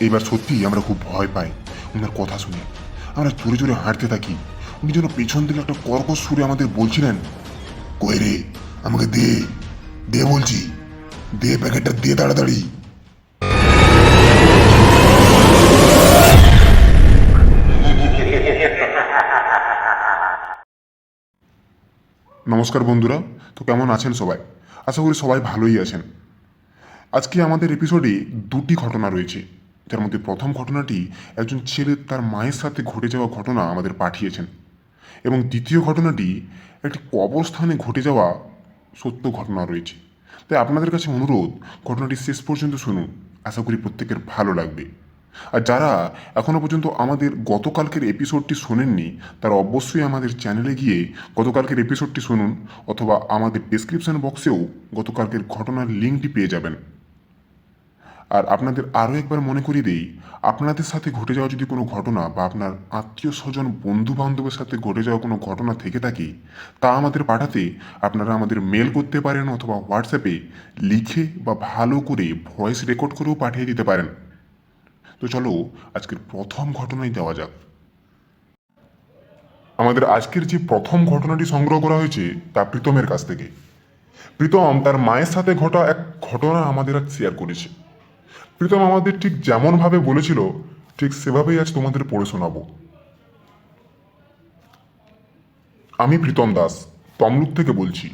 এইবার সত্যিই আমরা খুব ভয় পাই। ওনার কথা শুনে। আমরা জোরে জোরে হাঁটতে থাকি। উনি যেন পেছন থেকে একটা কর্কশ সুরে আমাদের বলছিলেন, কই রে? আমাকে দে। দে বলছি। দে প্যাকেটটা, দে তাড়াতাড়ি। নমস্কার বন্ধুরা, তো কেমন আছেন সবাই? আশা করি সবাই ভালোই আছেন। আজকে আমাদের এপিসোডে দুটি ঘটনা রয়েছে। যার মধ্যে প্রথম ঘটনাটি একজন ছেলে তার মায়ের সাথে ঘটে যাওয়া ঘটনা আমাদের পাঠিয়েছেন এবং দ্বিতীয় ঘটনাটি একটি কবরস্থানে ঘটে যাওয়া সত্য ঘটনা রয়েছে। তাই আপনাদের কাছে অনুরোধ, ঘটনাটি শেষ পর্যন্ত শুনুন। আশা করি প্রত্যেকের ভালো লাগবে। আর যারা এখনও পর্যন্ত আমাদের গতকালকের এপিসোডটি শোনেননি, তারা অবশ্যই আমাদের চ্যানেলে গিয়ে গতকালকের এপিসোডটি শুনুন অথবা আমাদের ডিসক্রিপশন বক্সেও গতকালকের ঘটনার লিঙ্কটি পেয়ে যাবেন। আর আপনাদের আরও একবার মনে করিয়ে দিই, আপনাদের সাথে ঘটে যাওয়া যদি কোনো ঘটনা বা আপনার আত্মীয় স্বজন বন্ধু বান্ধবের সাথে ঘটে যাওয়া কোনো ঘটনা থেকে থাকে, তা আমাদের পাঠাতে আপনারা আমাদের মেল করতে পারেন অথবা হোয়াটসঅ্যাপে লিখে বা ভালো করে ভয়েস রেকর্ড করেও পাঠিয়ে দিতে পারেন। তো চলো, আজকের প্রথম ঘটনায় যাওয়া যাক। আমাদের আজকের যে প্রথম ঘটনাটি সংগ্রহ করা হয়েছে, তা প্রীতমের কাছ থেকে। প্রীতম তার মায়ের সাথে ঘটা এক ঘটনা আমাদের শেয়ার করেছে। প্রীতম আমাদের ঠিক যেমনভাবে বলেছিল, ঠিক সেভাবেই আজ তোমাদের পড়ে শোনাবো। আমি প্রীতম দাস, তমলুক থেকে বলছি।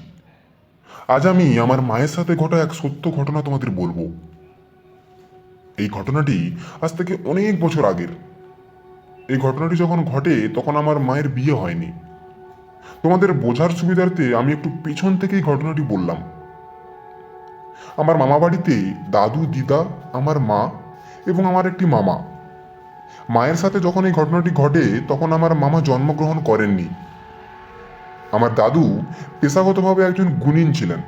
আজ আমি আমার মায়ের সাথে ঘটা এক সত্য ঘটনা তোমাদের বলব। এই ঘটনাটি আজ থেকে অনেক বছর আগের। এই ঘটনাটি যখন ঘটে, তখন আমার মায়ের বিয়ে হয়নি। তোমাদের বোঝার সুবিধার্থে আমি একটু পিছন থেকেই ঘটনাটি বললাম। আমার মামা বাড়িতে দাদু, দিদা, আমার মা এবং আমার একটি মামা। মায়ের সাথে যখন এই ঘটনাটি ঘটে, তখন আমার মামা জন্মগ্রহণ করেননি। আমার দাদু পেশাগতভাবে একজন গুণিন ছিলেন।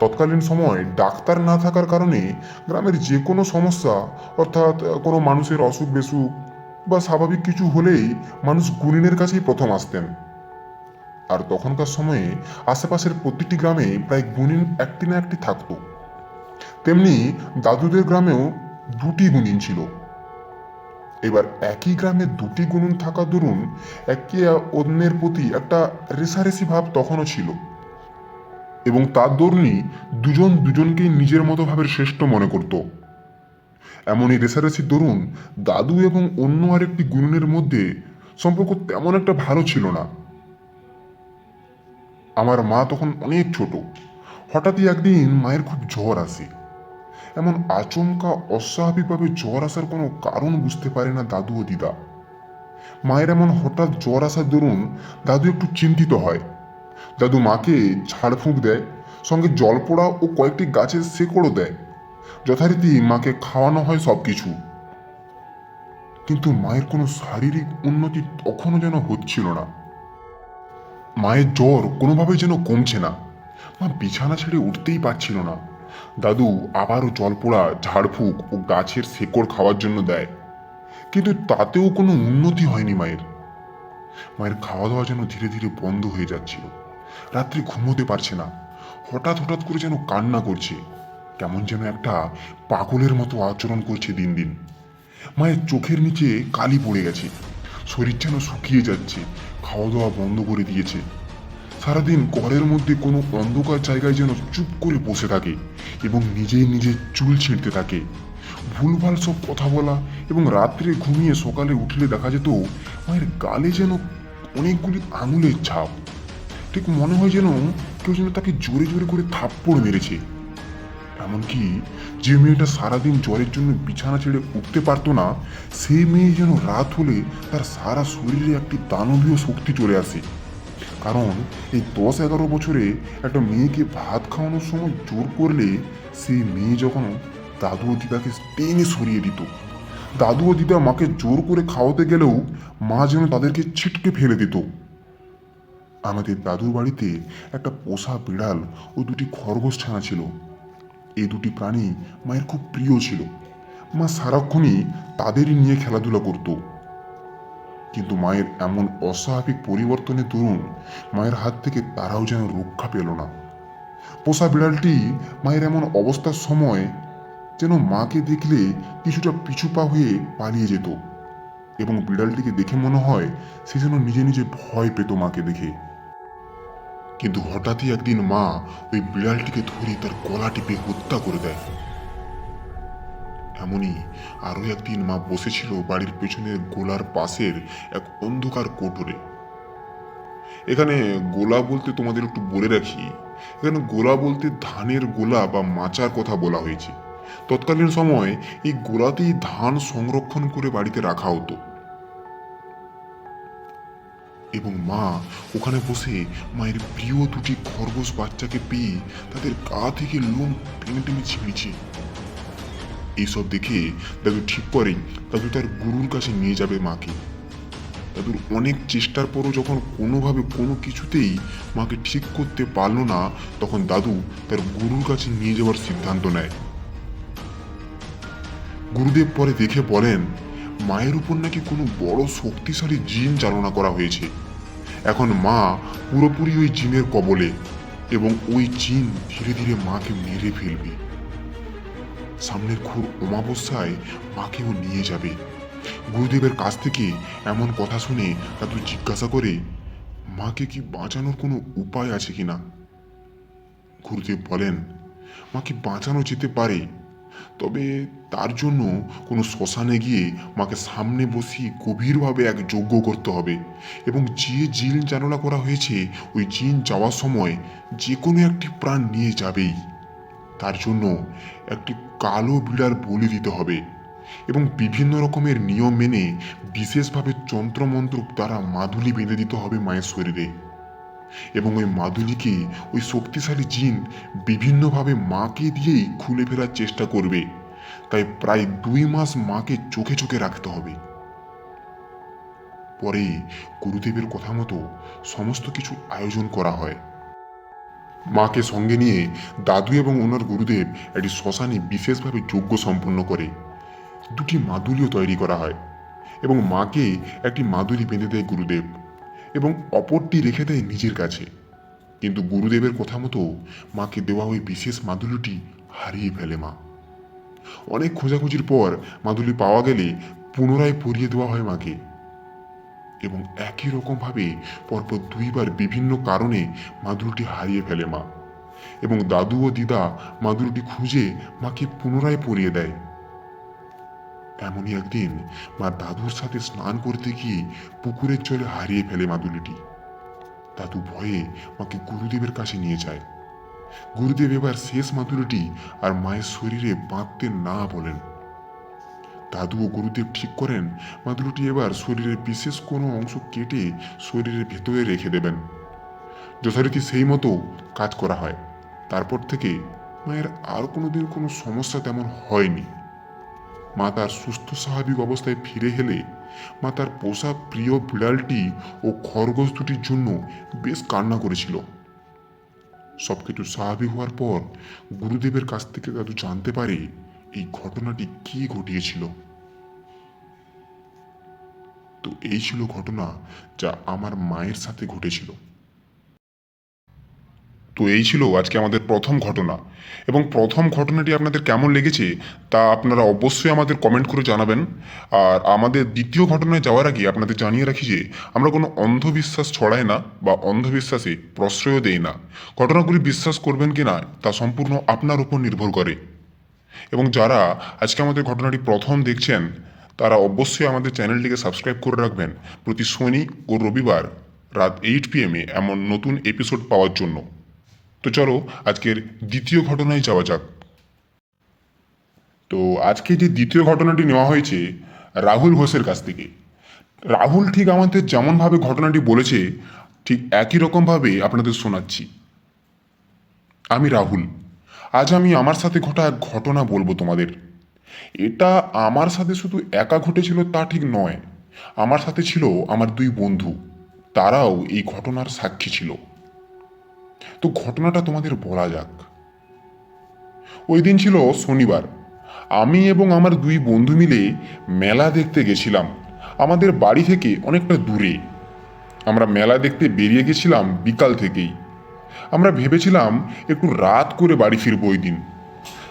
তৎকালীন সময় ডাক্তার না থাকার কারণে গ্রামের যে কোনো সমস্যা, অর্থাৎ কোনো মানুষের অসুখ বেসুখ বা স্বাভাবিক কিছু হলেই মানুষ গুণিনের কাছেই প্রথম আসতেন। আর তখনকার সময়ে আশেপাশের প্রতিটি গ্রামে প্রায় গুণিন একটি না একটি থাকতো। তেমনি দাদুদের গ্রামেও দুটি গুণিন ছিল। এবার একই গ্রামে দুটি গুণিন থাকা দরুন একে অন্যের প্রতি একটা রেসারেসি ভাব তখনও ছিল এবং তার দরুনই দুজন দুজনকেই নিজের মতো ভাবের শ্রেষ্ঠ মনে করত। এমনই রেসারেসির দরুন দাদু এবং অন্য আরেকটি গুণনের মধ্যে সম্পর্ক তেমন একটা ভালো ছিল না। আমার মা তখন অনেক ছোট। হঠাৎই একদিন মায়ের খুব জ্বর আসে। এমন আচমকা, অস্বাভাবিকভাবে জ্বর আসার কোনো কারণ বুঝতে পারে না দাদু ও দিদা। মায়ের এমন হঠাৎ জ্বর আসার দরুন দাদু একটু চিন্তিত হয়। দাদু মাকে ঝাড়ফুঁক দেয়, সঙ্গে জল পোড়া ও কয়েকটি গাছের শেকড়ও দেয়। যথারীতি মাকে খাওয়ানো হয় সব কিছু কিন্তু মায়ের কোনো শারীরিক উন্নতি তখনও যেন হচ্ছিল না। মায়ের জ্বর কোনোভাবেই যেন কমছে না। মা বিছানা ছেড়ে উঠতেই পারছিল না। দাদু আবারও জল পোড়া ঝাড়ফুঁক ও গাছের শেকড় খাওয়ার জন্য দেয়। কিন্তু তাতেও কোনো উন্নতি হয়নি মায়ের। মায়ের খাওয়া দাওয়া যেন ধীরে ধীরে বন্ধ হয়ে যাচ্ছিল। রাত্রি ঘুমোতে পারছে না। হঠাৎ হঠাৎ করে যেন কান্না করছে। কেমন যেন একটা পাগলের মতো আচরণ করছে দিন দিন। মায়ের চোখের নিচে কালি পড়ে গেছে। শরীর যেন শুকিয়ে যাচ্ছে। খাওয়া দাওয়া বন্ধ করে দিয়েছে। সারাদিন ঘরের মধ্যে কোনো অন্ধকার জায়গায় যেন চুপ করে বসে থাকে এবং নিজেই নিজের চুল ছিঁড়তে থাকে। ভুলভাল সব কথা বলা এবং রাত্রে ঘুমিয়ে সকালে উঠলে দেখা যেত মায়ের গালে যেন অনেকগুলি আঙুলের ছাপ। ঠিক মনে হয় যেন কেউ যেন তাকে জোরে জোরে করে থাপ্পড় মেরেছে। এমনকি যে মেয়েটা সারাদিন জ্বরের জন্য বিছানা ছেড়ে উঠতে পারতো না, সেই মেয়ে যেন রাত হলে তার সারা শরীরে একটি দানবীয় শক্তি চলে আসে। কারণ এই দশ এগারো বছরে একটা মেয়েকে ভাত খাওয়ানোর সময় জোর করলে সেই মেয়ে যখন দাদু ও দিদাকে টেনে সরিয়ে দিত। দাদু ও দিদা মাকে জোর করে খাওয়াতে গেলেও মা যেন তাদেরকে ছিটকে ফেলে দিত। আমাদের দাদুর বাড়িতে একটা পোষা বিড়াল ও দুটি খরগোশ ছানা ছিল। এই দুটি প্রাণী মায়ের খুব প্রিয় ছিল। মা সারাক্ষণই তাদেরই নিয়ে খেলাধুলা করত। কিন্তু মায়ের এমন অস্বাভাবিক পরিবর্তনের দরুন মায়ের হাত থেকে তারাও যেন রক্ষা পেল না। পোষা বিড়ালটি মায়ের এমন অবস্থার সময় যেন মাকে দেখলে কিছুটা পিছু পা হয়ে পালিয়ে যেত এবং বিড়ালটিকে দেখে মনে হয় সে যেন নিজে নিজে ভয় পেত মাকে দেখে। কিন্তু হঠাৎই একদিন মা ওই বিড়ালটিকে ধরে তার গলা টিপে হত্যা করে দেয়। এমনই আরও একদিন মা বসেছিল বাড়ির পেছনের গোলার পাশের এক অন্ধকার কোটরে। এখানে গোলা বলতে তোমাদের একটু বলে রাখি, এখানে গোলা বলতে ধানের গোলা বা মাচার কথা বলা হয়েছে। তৎকালীন সময় এই গোলাতেই ধান সংরক্ষণ করে বাড়িতে রাখা হতো। এবং মা ওখানে বসে মায়ের প্রিয় দুটি খরগোশ বাচ্চাকে পেয়ে তাদের গা থেকে লোম টেনে টেনে ছিঁড়েছে। এইসব দেখে দাদু ঠিক করেন, দাদু তার গুরুর কাছে নিয়ে যাবে মাকে। দাদুর অনেক চেষ্টার পরও যখন কোনোভাবে কোনো কিছুতেই মাকে ঠিক করতে পারল না, তখন দাদু তার গুরুর কাছে নিয়ে যাওয়ার সিদ্ধান্ত নেয়। গুরুদেব পরে দেখে বলেন, মায়ের উপর নাকি কোনো বড় শক্তিশালী জিন চালনা করা হয়েছে। এখন মা পুরোপুরি ওই জিনের কবলে এবং ওই জিন ধীরে ধীরে মাকে মেরে ফেলবে। সামনের ঘোর অমাবস্যায় মাকেও নিয়ে যাবে। গুরুদেবের কাছ থেকে এমন কথা শুনে দাদু জিজ্ঞাসা করে, মাকে কি বাঁচানোর কোনো উপায় আছে কি না? গুরুদেব বলেন, মাকে বাঁচানো যেতে পারে, তবে তার জন্য কোনো শ্মশানে গিয়ে মাকে সামনে বসিয়ে গভীরভাবে এক যজ্ঞ করতে হবে এবং যে জিন চালনা করা হয়েছে, ওই জিন যাওয়ার সময় যে কোনো একটি প্রাণ নিয়ে যাবেই। তার জন্য একটি কালো বিড়াল বলি দিতে হবে এবং বিভিন্ন রকমের নিয়ম মেনে বিশেষভাবে যন্ত্রমন্ত্র দ্বারা মাদুলি বেঁধে দিতে হবে মায়ের শরীরে। এবং ওই মাদুলিকে ওই শক্তিশালী জিন বিভিন্নভাবে মাকে দিয়েই খুলে ফেরার চেষ্টা করবে। তাই প্রায় দুই মাস মাকে চোখে চোখে রাখতে হবে। পরে গুরুদেবের কথা মতো সমস্ত কিছু আয়োজন করা হয়। মাকে সঙ্গে নিয়ে দাদু এবং ওনার গুরুদেব একটি শ্মশানে বিশেষভাবে যজ্ঞ সম্পন্ন করে। দুটি মাদুলিও তৈরি করা হয় এবং মাকে একটি মাদুলি বেঁধে দেয় গুরুদেব এবং অপরটি রেখে দেয় নিজের কাছে। কিন্তু গুরুদেবের কথা মতো মাকে দেওয়া ওই বিশেষ মাদুলিটি হারিয়ে ফেলে মা। অনেক খোঁজাখুঁজির পর মাদুলি পাওয়া গেলে পুনরায় পরিয়ে দেওয়া হয় মাকে। এবং একই রকমভাবে পরপর দুইবার বিভিন্ন কারণে মাদুরটি হারিয়ে ফেলে মা। এবং দাদু ও দিদা মাদুরটি খুঁজে মাকে পুনরায় পরিয়ে দেয়। এমনই একদিন মা দাদুর সাথে স্নান করতে গিয়ে পুকুরের জলে হারিয়ে ফেলে মাদুলিটি দাদু ভয়ে মাকে গুরুদেবের কাছে নিয়ে যায়। গুরুদেব এবার শেষ মাদুলিটি আর মায়ের শরীরে বাঁধতে না বলেন। দাদু ও গুরুদেব ঠিক করেন, মাদুলিটি এবার শরীরের বিশেষ কোনো অংশ কেটে শরীরের ভেতরে রেখে দেবেন। যথারীতি সেই মতো কাজ করা হয়। তারপর থেকে মায়ের আর কোনো দিন কোনো সমস্যা তেমন হয়নি। মা তার সুস্থ স্বাভাবিক অবস্থায় ফিরে এলে মা তার পোষা প্রিয় বিড়ালটি ও খরগোশ দুটির জন্য বেশ কান্না করেছিল। সবকিছু স্বাভাবিক হওয়ার পর গুরুদেবের কাছ থেকে দাদু জানতে পারে এই ঘটনাটি কি ঘটিয়েছিল? তো এই ছিল ঘটনা যা আমার মায়ের সাথে ঘটেছিল। তো এই ছিল আজকে আমাদের প্রথম ঘটনা। এবং প্রথম ঘটনাটি আপনাদের কেমন লেগেছে তা আপনারা অবশ্যই আমাদের কমেন্ট করে জানাবেন। আর আমাদের দ্বিতীয় ঘটনায় যাওয়ার আগে আপনাদের জানিয়ে রাখি যে, আমরা কোনো অন্ধবিশ্বাস ছড়াই না বা অন্ধবিশ্বাসে প্রশ্রয় দেই না। ঘটনাগুলি বিশ্বাস করবেন কি না তা সম্পূর্ণ আপনার উপর নির্ভর করে। এবং যারা আজকে আমাদের ঘটনাটি প্রথম দেখছেন, তারা অবশ্যই আমাদের চ্যানেলটিকে সাবস্ক্রাইব করে রাখবেন। প্রতি শনি ও রবিবার রাত এইট পিএমে এমন নতুন এপিসোড পাওয়ার জন্য। তো চলো, আজকের দ্বিতীয় ঘটনায় যাওয়া যাক। তো আজকে যে দ্বিতীয় ঘটনাটি নেওয়া হয়েছে, রাহুল ঘোষের কাছ থেকে। রাহুল ঠিক আমাদের যেমনভাবে ঘটনাটি বলেছে, ঠিক একই রকমভাবে আপনাদের শোনাচ্ছি। আমি রাহুল। আজ আমি আমার সাথে ঘটা এক ঘটনা বলব তোমাদের। এটা আমার সাথে শুধু একা ঘটেছিল তা ঠিক নয়। আমার সাথে ছিল আমার দুই বন্ধু। তারাও এই ঘটনার সাক্ষী ছিল। তো ঘটনাটা তোমাদের বলা যাক। ওই দিন ছিল শনিবার। আমি এবং আমার দুই বন্ধু মিলে মেলা দেখতে গেছিলাম। আমাদের বাড়ি থেকে অনেকটা দূরে। আমরা মেলা দেখতে বেরিয়ে গেছিলাম বিকাল থেকেই। আমরা ভেবেছিলাম একটু রাত করে বাড়ি ফিরবো ওই দিন।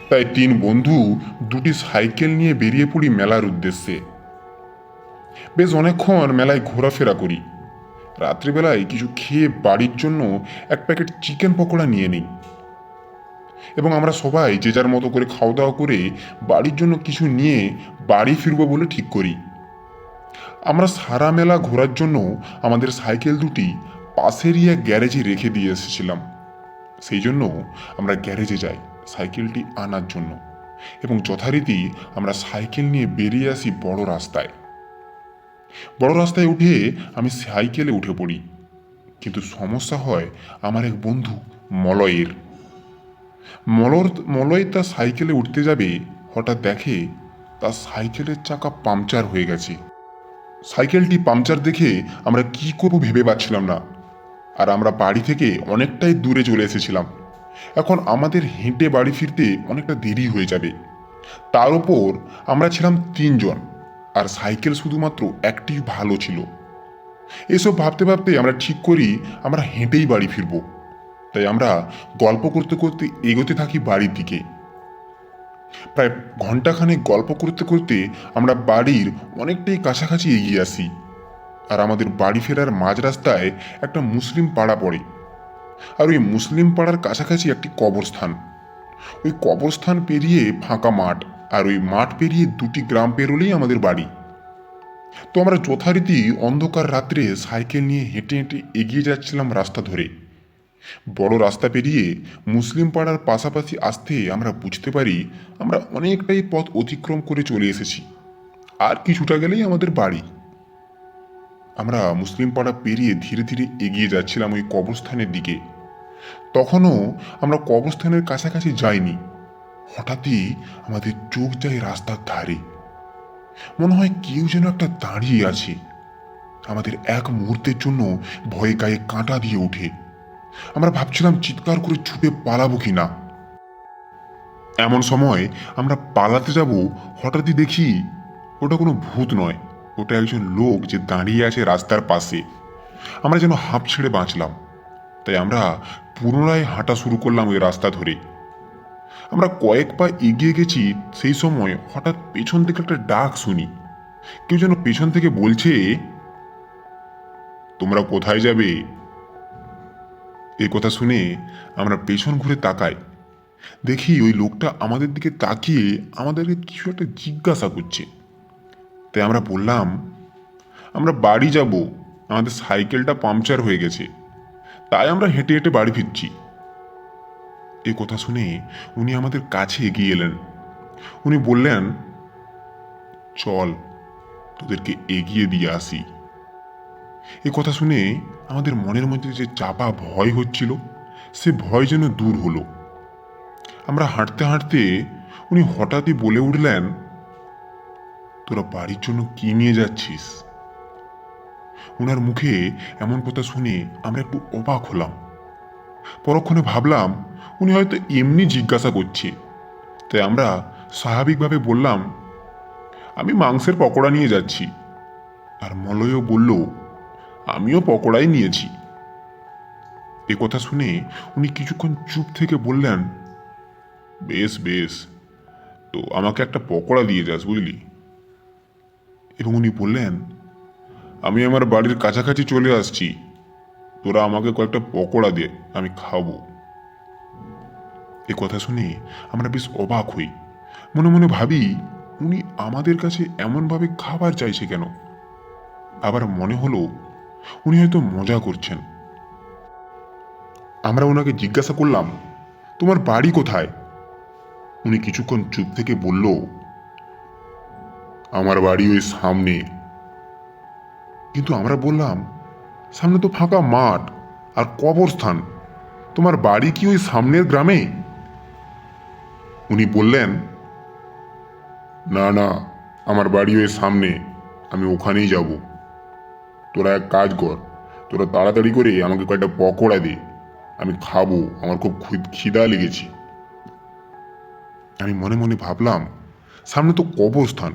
তাই তিন বন্ধু দুটি সাইকেল নিয়ে বেরিয়ে পড়ি মেলার উদ্দেশ্যে। বেশ অনেকক্ষণ মেলায় ঘোরাফেরা করি। রাত্রিবেলায় কিছু খেয়ে বাড়ির জন্য এক প্যাকেট চিকেন পকোড়া নিয়ে নিই। এবং আমরা সবাই যে যার মতো করে খাওয়া দাওয়া করে বাড়ির জন্য কিছু নিয়ে বাড়ি ফিরবো বলে ঠিক করি। আমরা সারা মেলা ঘোরার জন্য আমাদের সাইকেল দুটি পাশেরই এক গ্যারেজে রেখে দিয়ে এসেছিলাম। সেই জন্য আমরা গ্যারেজে যাই, সাইকেলটি আনার জন্য। এবং যথারীতি আমরা সাইকেল নিয়ে বেরিয়ে আসি বড় রাস্তায়। বড় রাস্তায় উঠে আমি সাইকেলে উঠে পড়ি। কিন্তু সমস্যা হয় আমার এক বন্ধু, মলয়ের। মলর, মলয় তার সাইকেলে উঠতে যাবে, হঠাৎ দেখে তার সাইকেলের চাকা পাংচার হয়ে গেছে। সাইকেলটি পাংচার দেখে আমরা কি করব ভেবে পাচ্ছিলাম না। আর আমরা বাড়ি থেকে অনেকটাই দূরে চলে এসেছিলাম। এখন আমাদের হেঁটে বাড়ি ফিরতে অনেকটা দেরি হয়ে যাবে। তার উপর আমরা ছিলাম তিনজন, আর সাইকেল শুধুমাত্র একটি ভালো ছিল। এসব ভাবতে ভাবতে আমরা ঠিক করি আমরা হেঁটেই বাড়ি ফিরবো। তাই আমরা গল্প করতে করতে এগোতে থাকি বাড়ির দিকে। প্রায় ঘন্টাখানেক গল্প করতে করতে আমরা বাড়ির অনেকটাই কাছাকাছি এগিয়ে আসি। আর আমাদের বাড়ি ফেরার মাঝ রাস্তায় একটা মুসলিম পাড়া পড়ে। আর ওই মুসলিম পাড়ার কাছাকাছি একটি কবরস্থান। ওই কবরস্থান পেরিয়ে ফাঁকা মাঠ আর ওই মাঠ পেরিয়ে দুটি গ্রাম পেরোলেই আমাদের বাড়ি। তো আমরা যথারীতি অন্ধকার রাত্রে সাইকেল নিয়ে হেঁটে হেঁটে এগিয়ে যাচ্ছিলাম রাস্তা ধরে। বড় রাস্তা পেরিয়ে মুসলিম পাড়ার পাশাপাশি আসতে আমরা বুঝতে পারি আমরা অনেকটাই পথ অতিক্রম করে চলে এসেছি। আর কিছুটা গেলেই আমাদের বাড়ি। আমরা মুসলিম পাড়া পেরিয়ে ধীরে ধীরে এগিয়ে যাচ্ছিলাম ওই কবরস্থানের দিকে। তখনও আমরা কবরস্থানের কাছাকাছি যাইনি। হঠাৎই আমাদের চোখ যায় রাস্তার ধারে। মনে হয় কেউ যেন একটা দাঁড়িয়ে আছে। আমাদের এক মুহূর্তের জন্য ভয়ে গায়ে কাঁটা দিয়ে ওঠে। আমরা ভাবছিলাম চিৎকার করে ছুটে পালাবো কি না এমন সময় আমরা পালাতে যাব, হঠাৎই দেখি ওটা কোনো ভূত নয়। ওটা একজন লোক যে দাঁড়িয়ে আছে রাস্তার পাশে। আমরা যেন হাঁপ ছেড়ে বাঁচলাম। তাই আমরা পুনরায় হাঁটা শুরু করলাম ওই রাস্তা ধরে। আমরা কয়েক পা এগিয়ে গেছি সেই সময় হঠাৎ পেছন থেকে একটা ডাক শুনি। কেউ যেন পেছন থেকে বলছে, তোমরা কোথায় যাবে? এই কথা শুনে আমরা পেছন ঘুরে তাকাই। দেখি ওই লোকটা আমাদের দিকে তাকিয়ে আমাদেরকে কিছু একটা জিজ্ঞাসা করছে। তাই আমরা বললাম, আমরা বাড়ি যাব, আমাদের সাইকেলটা পাংচার হয়ে গেছে। তাই আমরা হেঁটে হেঁটে বাড়ি ফিরছি। এই কথা শুনে উনি আমাদের কাছে এগিয়ে এলেন। উনি বললেন, চল, তোদেরকে এগিয়ে দিয়ে আসি। এ কথা শুনে আমাদের মনের মধ্যে যে চাপা ভয় হচ্ছিল, সে ভয় যেন দূর হলো। আমরা হাঁটতে হাঁটতে উনি হঠাৎই বলে উঠলেন তোরা বাড়ির জন্য কি নিয়ে যাচ্ছিস? ওনার মুখে এমন কথা শুনে আমরা একটু অবাক হলাম। পরক্ষণে ভাবলাম, উনি হয়তো এমনি জিজ্ঞাসা করছে। তাই আমরা স্বাভাবিকভাবে বললাম, আমি মাংসের পকোড়া নিয়ে যাচ্ছি। আর মলয়ও বলল, আমিও পকোড়াই নিয়েছি। এ কথা শুনে উনি কিছুক্ষণ চুপ থেকে বললেন, বেশ বেশ, তো আমাকে একটা পকোড়া দিয়ে যাস বুঝলি? এবং উনি বললেন। আমি আমার বাড়ির কাছাকাছি চলে আসছি। তোরা আমাকে কয়েকটা পকোড়া দে, আমি খাব। এ কথা শুনে আমরা বেশ অবাক হই। মনে মনে ভাবি, উনি আমাদের কাছে এমনভাবে খাবার চাইছে কেন? আবার মনে হলো, উনি হয়তো মজা করছেন। আমরা ওনাকে জিজ্ঞাসা করলাম, তোমার বাড়ি কোথায়? উনি কিছুক্ষণ চুপ থেকে বলল আমার বাড়ি ওই সামনে। কিন্তু আমরা বললাম, সামনে তো ফাঁকা মাঠ আর কবরস্থান। তোমার বাড়ি কি ওই সামনের গ্রামে? উনি বললেন, না না, আমার বাড়ি ওই সামনে। আমি ওখানেই যাব। তোরা এক কাজ কর, তোরা তাড়াতাড়ি করে আমাকে কয়েকটা পকোড়া দে। আমি খাব, আমার খুব খিদা লেগেছে। আমি মনে মনে ভাবলাম, সামনে তো কবরস্থান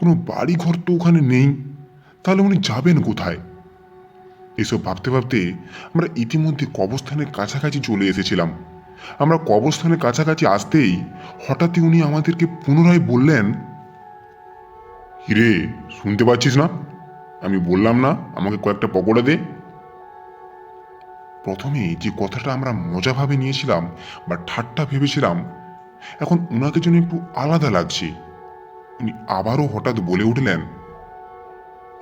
কোনো বাড়ি ঘর তো ওখানে নেই। তাহলে উনি যাবেন কোথায়? এসব ভাবতে ভাবতে আমরা ইতিমধ্যে কবরস্থানের কাছাকাছি চলে এসেছিলাম। আমরা কবরস্থানের কাছাকাছি আসতেই হঠাৎই উনি আমাদেরকে পুনরায় বললেন হিরে শুনতে পাচ্ছিস না? আমি বললাম না, আমাকে কয়েকটা পকোড়া দে। প্রথমে যে কথাটা আমরা মজাভাবে নিয়েছিলাম বা ঠাট্টা ভেবেছিলাম, এখন ওনাকে জন্য একটু আলাদা লাগছে। উনি আবারও হঠাৎ বলে উঠলেন,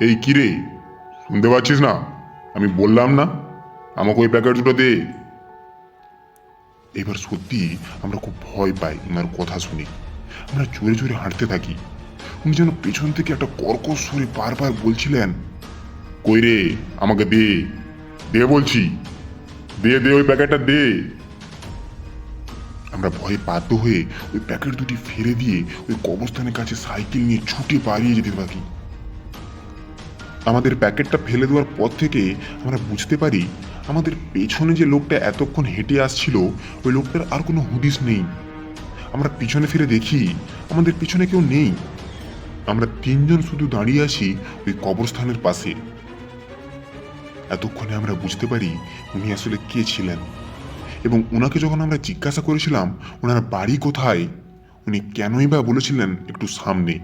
এই কিরে শুনতে পাচ্ছিস না? আমি বললাম না, আমাকে ওই প্যাকেট দুটো দে। এবার সত্যি আমরা খুব ভয় পাই ওনার কথা শুনি। আমরা জোরে জোরে হাঁটতে থাকি। উনি যেন পেছন থেকে একটা কর্কশ সুরে বারবার বলছিলেন, কই রে, আমাকে দে দে বলছি, দে দে ওই প্যাকেটটা দে। আমরা ভয়ে বাধ্য হয়ে ওই প্যাকেট দুটি ফেলে দিয়ে ওই কবরস্থানের কাছে সাইকেল নিয়ে ছুটে পালিয়ে যেতে থাকি। আমাদের প্যাকেটটা ফেলে দেওয়ার পর থেকে আমরা বুঝতে পারি আমাদের পেছনে যে লোকটা এতক্ষণ হেঁটে আসছিল, ওই লোকটার আর কোনো হুদিস নেই। আমরা পিছনে ফিরে দেখি আমাদের পিছনে কেউ নেই। আমরা তিনজন শুধু দাঁড়িয়ে আছি ওই কবরস্থানের পাশে। এতক্ষণে আমরা বুঝতে পারি উনি আসলে কে ছিলেন। এবং ওনাকে যখন আমরা জিজ্ঞাসা করেছিলাম, ওনার বাড়ি কোথায়? উনি কেনই বা বলেছিলেন একটু সামনে।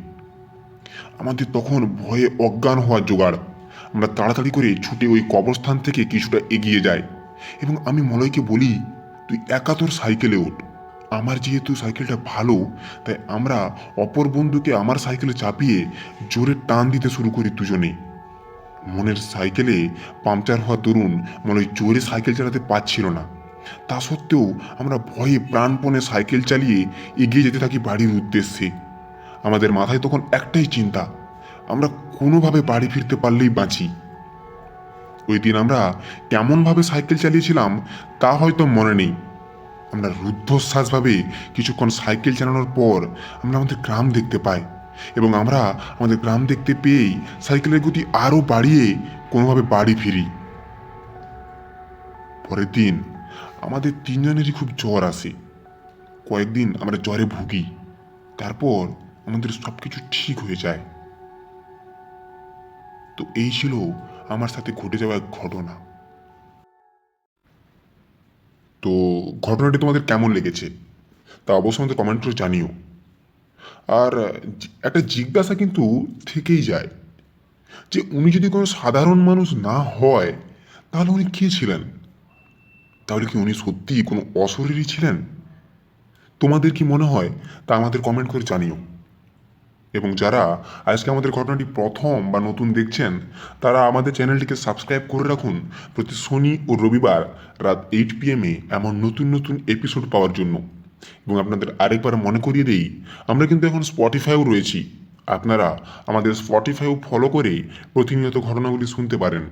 আমাদের তখন ভয়ে অজ্ঞান হওয়ার জোগাড়। আমরা তাড়াতাড়ি করে ছুটে ওই কবরস্থান থেকে কিছুটা এগিয়ে যাই এবং আমি মলয়কে বলি, তুই একা তোর সাইকেলে ওঠ। আমার যেহেতু সাইকেলটা ভালো, তাই আমরা অপর বন্ধুকে আমার সাইকেলে চাপিয়ে জোরে টান দিতে শুরু করি দুজনে। মনের সাইকেলে পাংচার হওয়া তরুণ মলয় জোরে সাইকেল চালাতে পারছিল না। তা সত্ত্বেও আমরা ভয়ে প্রাণপণে সাইকেল চালিয়ে এগিয়ে যেতে থাকি বাড়ির উদ্দেশ্যে। আমাদের মাথায় তখন একটাই চিন্তা, আমরা কোনোভাবে বাড়ি ফিরতে পারলেই বাঁচি। ওই দিন আমরা কেমনভাবে সাইকেল চালিয়েছিলাম, তা হয়তো মনে নেই। আমরা রুদ্ধশ্বাসভাবে কিছুক্ষণ সাইকেল চালানোর পর আমরা আমাদের গ্রাম দেখতে পাই এবং আমরা আমাদের গ্রাম দেখতে পেয়েই সাইকেলের গতি আরও বাড়িয়ে কোনোভাবে বাড়ি ফিরি। পরের দিন আমাদের তিনজনেরই খুব জ্বর আসে কয়েকদিন আমরা জ্বরে ভুগি। তারপর আমাদের সব কিছু ঠিক হয়ে যায়। তো এই ছিল আমার সাথে ঘটে যাওয়া এক ঘটনা। তো ঘটনাটি তোমাদের কেমন লেগেছে? তা অবশ্যই আমাদের কমেন্ট করে জানিও। আর একটা জিজ্ঞাসা কিন্তু থেকেই যায় যে, উনি যদি কোনো সাধারণ মানুষ না হয়, তাহলে উনি কে ছিলেন? তাহলে কি উনি সত্যিই কোনো অশরীরই ছিলেন? তোমাদের কি মনে হয়? তা আমাদের কমেন্ট করে জানিও। এবং যারা আজকে আমাদের ঘটনাটি প্রথম বা নতুন দেখছেন, তারা আমাদের চ্যানেলটিকে সাবস্ক্রাইব করে রাখুন। প্রতি শনি ও রবিবার রাত এইট পিএমে এমন নতুন নতুন এপিসোড পাওয়ার জন্য। এবং আপনাদের আরেকবার মনে করিয়ে দেই, আমরা কিন্তু এখন স্পটিফাইও রয়েছি। আপনারা আমাদের স্পটিফাইও ফলো করে প্রতিনিয়ত ঘটনাগুলি শুনতে পারেন।